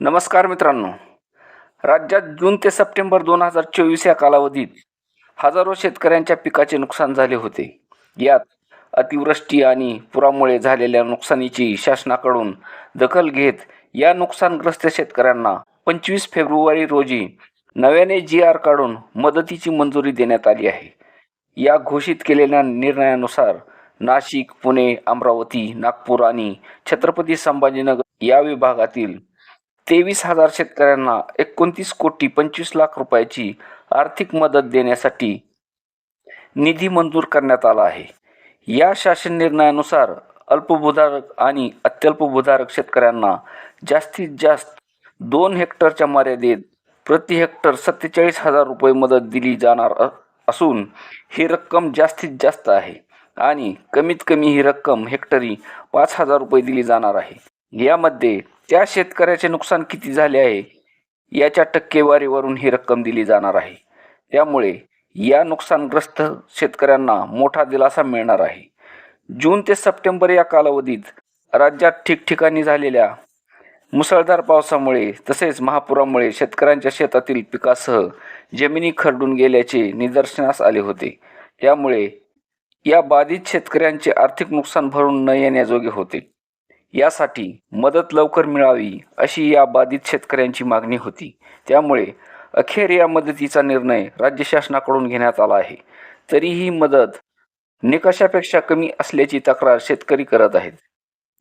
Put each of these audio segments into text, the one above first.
नमस्कार मित्रांनो. राज्यात जून ते सप्टेंबर दोन हजार चोवीस या कालावधीत हजारो शेतकऱ्यांच्या पिकाचे नुकसान झाले होते. यात अतिवृष्टी आणि पुरामुळे झालेल्या नुकसानीची शासनाकडून दखल घेत या नुकसानग्रस्त शेतकऱ्यांना पंचवीस फेब्रुवारी रोजी नव्याने जी आर काढून मदतीची मंजुरी देण्यात आली आहे. या घोषित केलेल्या निर्णयानुसार नाशिक पुणे अमरावती नागपूर आणि छत्रपती संभाजीनगर या विभागातील तेवीस हजार शेतकऱ्यांना एकोणतीस कोटी पंचवीस लाख रुपयाची आर्थिक मदत देण्यासाठी निधी मंजूर करण्यात आला आहे. या शासन निर्णयानुसार अल्पभूधारक आणि अत्यल्पभूधारक शेतकऱ्यांना जास्तीत जास्त दोन हेक्टरच्या मर्यादेत प्रति हेक्टर सत्तेचाळीस हजार रुपये मदत दिली जाणार असून ही रक्कम जास्तीत जास्त आहे आणि कमीत कमी ही रक्कम हेक्टरी पाच हजार रुपये दिली जाणार आहे. यामध्ये त्या शेतकऱ्याचे नुकसान किती झाले आहे याच्या टक्केवारीवरून ही रक्कम दिली जाणार आहे. त्यामुळे या नुकसानग्रस्त शेतकऱ्यांना मोठा दिलासा मिळणार आहे. जून ते सप्टेंबर या कालावधीत राज्यात ठिकठिकाणी झालेल्या मुसळधार पावसामुळे तसेच महापुरामुळे शेतकऱ्यांच्या शेतातील पिकासह जमिनी खरडून गेल्याचे निदर्शनास आले होते. त्यामुळे या बाधित शेतकऱ्यांचे आर्थिक नुकसान भरून न येण्याजोगे होते. यासाठी मदत लवकर मिळावी अशी या बाधित शेतकऱ्यांची मागणी होती. त्यामुळे अखेर या मदतीचा निर्णय राज्य शासनाकडून घेण्यात आला आहे. तरीही मदत निकषापेक्षा कमी असल्याची तक्रार शेतकरी करत आहेत.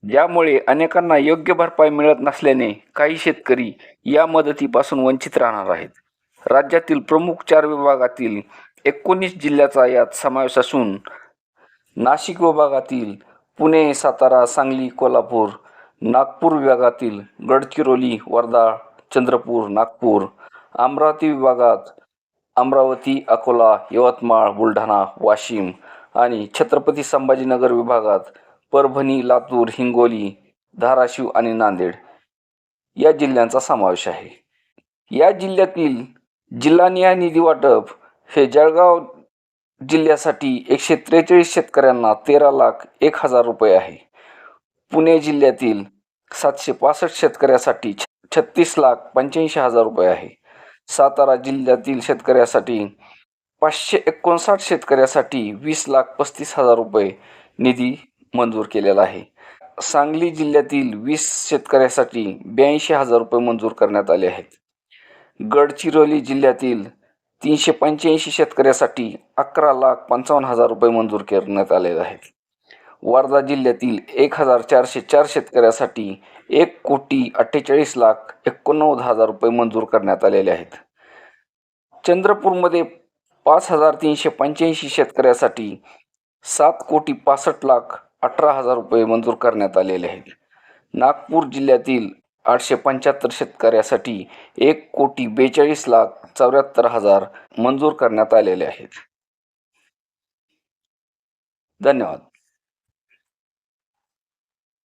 ज्यामुळे अनेकांना योग्य भरपाई मिळत नसल्याने काही शेतकरी या मदतीपासून वंचित राहणार आहेत. राज्यातील प्रमुख चार विभागातील एकोणीस जिल्ह्याचा यात समावेश असून नाशिक विभागातील पुणे सातारा सांगली कोल्हापूर नागपूर विभागातील गडचिरोली वर्धा चंद्रपूर नागपूर अमरावती विभागात अमरावती अकोला यवतमाळ बुलढाणा वाशिम आणि छत्रपती संभाजीनगर विभागात परभणी लातूर हिंगोली धाराशिव आणि नांदेड या जिल्ह्यांचा समावेश आहे. या जिल्ह्यातील जिल्हानिहाय निधी वाटप हे जळगाव जिल्ह्यासाठी एकशे त्रेचाळीस शेतकऱ्यांना तेरा लाख एक हजार रुपये आहे. पुणे जिल्ह्यातील सातशे पासष्ट शेतकऱ्यासाठी छ- छत्तीस लाख पंच्याऐंशी हजार रुपये आहे. सातारा जिल्ह्यातील शेतकऱ्यासाठी पाचशे एकोणसाठ शेतकऱ्यासाठी वीस लाख पस्तीस हजार रुपये निधी मंजूर केलेला आहे. सांगली जिल्ह्यातील वीस शेतकऱ्यासाठी ब्याऐंशी हजार रुपये मंजूर करण्यात आले आहेत. गडचिरोली जिल्ह्यातील तीनशे पंच्याऐंशी शेतकऱ्यासाठी अकरा लाख पंचावन्न हजार रुपये मंजूर करण्यात आलेले आहेत. वर्धा जिल्ह्यातील एक हजार चारशे चार शेतकऱ्यासाठी एक कोटी अठ्ठेचाळीस लाख एकोणनव्वद हजार रुपये मंजूर करण्यात आलेले आहेत. चंद्रपूरमध्ये पाच हजार तीनशे पंच्याऐंशी शेतकऱ्यासाठी सात कोटी पासष्ट लाख अठरा हजार रुपये मंजूर करण्यात आलेले आहेत. नागपूर जिल्ह्यातील आठशे पंच्याहत्तर शेतकऱ्यासाठी एक कोटी बेचाळीस लाख चौऱ्याहत्तर हजार मंजूर करण्यात आलेले आहेत. धन्यवाद.